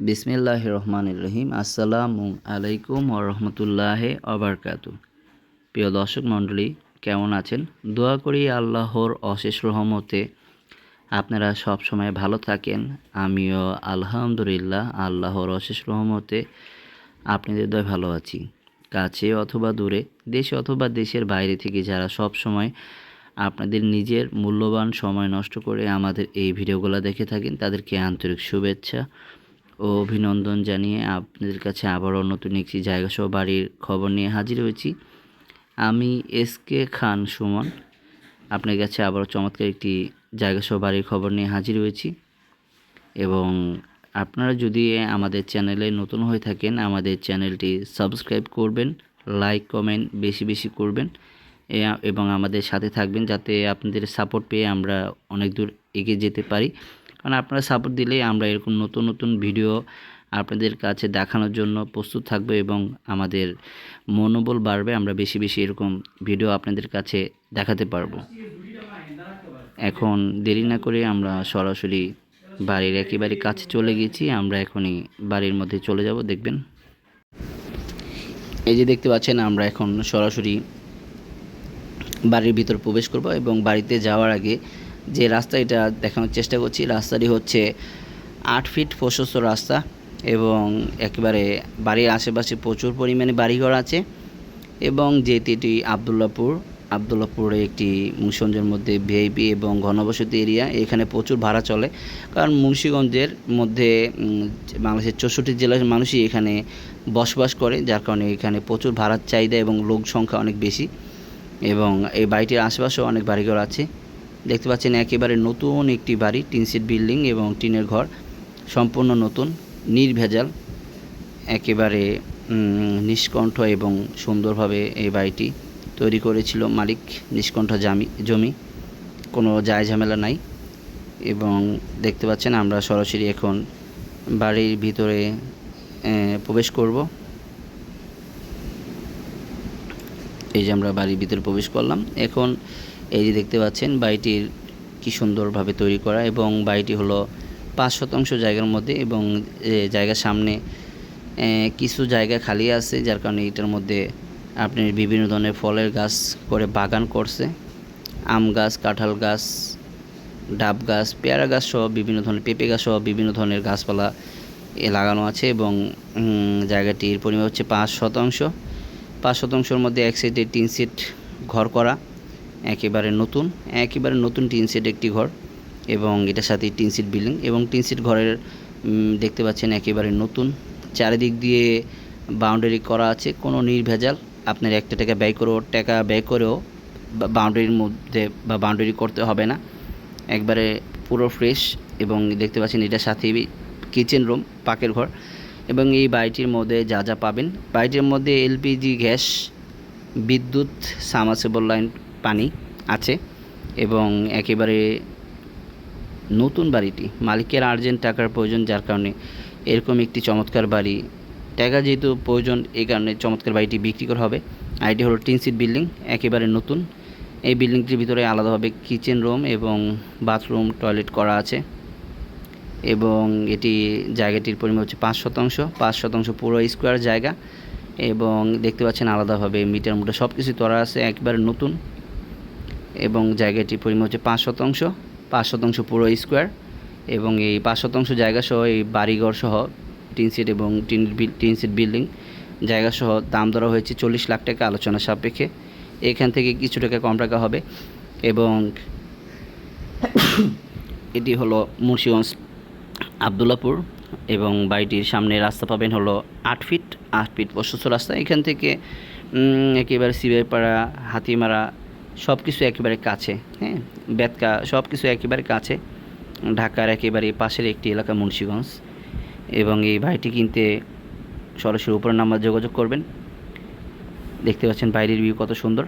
বিসমিল্লাহ রহমান রহিম আসসালামু আলাইকুম ও রহমতুল্লাহ অবরকাত প্রিয় দর্শক মণ্ডলী, কেমন আছেন? দোয়া করি আল্লাহর অশেষ রহমতে আপনারা সব সময় ভালো থাকেন। আমিও আলহামদুলিল্লাহ আল্লাহর অশেষ রহমতে আপনাদের দয় ভালো আছি। কাছে অথবা দূরে, দেশে অথবা দেশের বাইরে থেকে যারা সব সময় আপনাদের নিজের মূল্যবান সময় নষ্ট করে আমাদের এই ভিডিওগুলো দেখে থাকেন, তাদেরকে আন্তরিক শুভেচ্ছা ও অভিনন্দন জানিয়ে আপনাদের কাছে আবারও নতুন একটি জায়গা সহ বাড়ির খবর নিয়ে হাজির হয়েছি। আমি এস কে খান সুমন, আপনার কাছে আবারও চমৎকার একটি জায়গা সহ বাড়ির খবর নিয়ে হাজির হয়েছি এবং আপনারা যদি আমাদের চ্যানেলে নতুন হয়ে থাকেন, আমাদের চ্যানেলটি সাবস্ক্রাইব করবেন, লাইক, কমেন্ট বেশি বেশি করবেন এবং আমাদের সাথে থাকবেন যাতে আপনাদের সাপোর্ট পেয়ে আমরা অনেক দূর এগিয়ে যেতে পারি। কারণ আপনারা সাপোর্ট দিলেই আমরা এরকম নতুন নতুন ভিডিও আপনাদের কাছে দেখানোর জন্য প্রস্তুত থাকব এবং আমাদের মনোবল বাড়বে, আমরা বেশি বেশি এরকম ভিডিও আপনাদের কাছে দেখাতে পারব। এখন দেরি না করে আমরা সরাসরি বাড়ির একেবারে কাছে চলে গেছি আমরা এখনই বাড়ির মধ্যে চলে যাব, দেখবেন। এই যে দেখতে পাচ্ছেন, আমরা এখন সরাসরি বাড়ির ভিতর প্রবেশ করব এবং বাড়িতে যাওয়ার আগে যে রাস্তা এটা দেখানোর চেষ্টা করছি, রাস্তাটি হচ্ছে আট ফিট প্রশস্ত রাস্তা এবং একেবারে বাড়ির আশেপাশে প্রচুর পরিমাণে বাড়িঘর আছে এবং যেহেতু এটি আবদুল্লাপুর, আবদুল্লাপুরে একটি মুন্সিগঞ্জের মধ্যে ভিআইপি এবং ঘনবসতি এরিয়া, এখানে প্রচুর ভাড়া চলে। কারণ মুন্সিগঞ্জের মধ্যে বাংলাদেশের চৌষট্টি জেলার মানুষই এখানে বসবাস করে, যার কারণে এখানে প্রচুর ভাড়ার চাহিদা এবং লোক সংখ্যা অনেক বেশি এবং এই বাড়িটির আশেপাশেও অনেক বাড়িঘর আছে। দেখতে পাচ্ছেন একেবারে নতুন একটি বাড়ি, টিন সেট বিল্ডিং এবং টিনের ঘর, সম্পূর্ণ নতুন, নির্ভেজাল, একেবারে নিষ্কণ্ঠ এবং সুন্দরভাবে এই বাড়িটি তৈরি করেছিল মালিক, নিষ্কণ্ঠ জামি, জমি, কোনো যায় ঝামেলা নাই এবং দেখতে পাচ্ছেন আমরা সরাসরি এখন বাড়ির ভিতরে প্রবেশ করব। এই যে আমরা বাড়ির ভিতরে প্রবেশ করলাম। এখন এই যে দেখতে পাচ্ছেন, বাড়িটির কি সুন্দরভাবে তৈরি করা এবং বাড়িটি হলো পাঁচ শতাংশ জায়গার মধ্যে এবং জায়গার সামনে কিছু জায়গা খালি আছে, যার কারণে এটার মধ্যে আপনি বিভিন্ন ধরনের ফলের গাছ করে বাগান করছে। আম গাছ, কাঁঠাল গাছ, ডাব গাছ, পেয়ারা গাছ সহ বিভিন্ন ধরনের, পেঁপে গাছ সহ বিভিন্ন ধরনের গাছপালা এ লাগানো আছে এবং জায়গাটির পরিমাণ হচ্ছে পাঁচ শতাংশ। পাঁচ শতাংশের মধ্যে এক সাইডে টিন সিট ঘর করা। একেবারে নতুন একেবারে নতুন টিন সেট একটি ঘর এবং এটার সাথে টিন সেট বিল্ডিং এবং টিন সেট ঘরের দেখতে পাচ্ছেন একেবারে নতুন। চারিদিক দিয়ে বাউন্ডারি করা আছে, কোনো নির্ভেজাল। আপনার একটা টাকা ব্যয় করেও, টাকা ব্যয় করেও বাউন্ডারির মধ্যে বা বাউন্ডারি করতে হবে না। একবারে পুরো ফ্রেশ এবং দেখতে পাচ্ছেন এটার সাথেই কিচেন রুম পাকের ঘর এবং এই বাড়িটির মধ্যে যা যা পাবেন। বাড়িটির মধ্যে এলপিজি গ্যাস, বিদ্যুৎ সামাসেবল লাইন পানি আছে এবং একেবারে নতুন বাড়িটি, মালিকের আর্জেন্ট টাকার প্রয়োজন যার কারণে এরকম একটি চমৎকার বাড়ি, টাকা যেহেতু প্রয়োজন এই কারণে চমৎকার বাড়িটি বিক্রি করা হবে। আর এটি হলো টিন সিট বিল্ডিং, একেবারে নতুন। এই বিল্ডিংটির ভিতরে আলাদাভাবে কিচেন রুম এবং বাথরুম টয়লেট করা আছে এবং এটি জায়গাটির পরিমাণ হচ্ছে পাঁচ শতাংশ। পাঁচ শতাংশ পুরো স্কোয়ার জায়গা এবং দেখতে পাচ্ছেন আলাদাভাবে মিটার মুটার সব কিছু করা আছে, একবারে নতুন। এবং জায়গাটির পরিমাণ হচ্ছে পাঁচ শতাংশ পাঁচ শতাংশ পুরো স্কোয়ার এবং এই পাঁচ শতাংশ জায়গা সহ এই বাড়িঘর সহ টিন সিট এবং টিন টিন সিট বিল্ডিং জায়গা সহ দাম ধরা হয়েছে চল্লিশ লাখ টাকা আলোচনা সাপেক্ষে। এখান থেকে কিছু টাকা কম টাকা হবে এবং এটি হলো মুন্সিগঞ্জ আবদুল্লাপুর এবং বাড়িটির সামনে রাস্তা পাবেন হলো আট ফিট আট ফিট প্রশস্ত রাস্তা। এখান থেকে একেবারে সিবাইপাড়া হাতিমারা সব কিছু একেবারে কাছে হ্যাঁ? বেতকা সব কিছু একেবারে কাছে। ঢাকার একেবারে পাশের একটি এলাকা মুন্সিগঞ্জ। এবং এই বাড়িটি কিনতে সরাসরি উপরের নাম্বার যোগাযোগ করবেন। দেখতে পাচ্ছেন বাইরের ভিউ কত সুন্দর।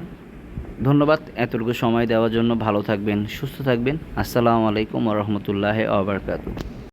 ধন্যবাদ এতটুকু সময় দেওয়ার জন্য। ভালো থাকবেন, সুস্থ থাকবেন। আসসালামু আলাইকুম রহমতুল্লাহ আবরকাতু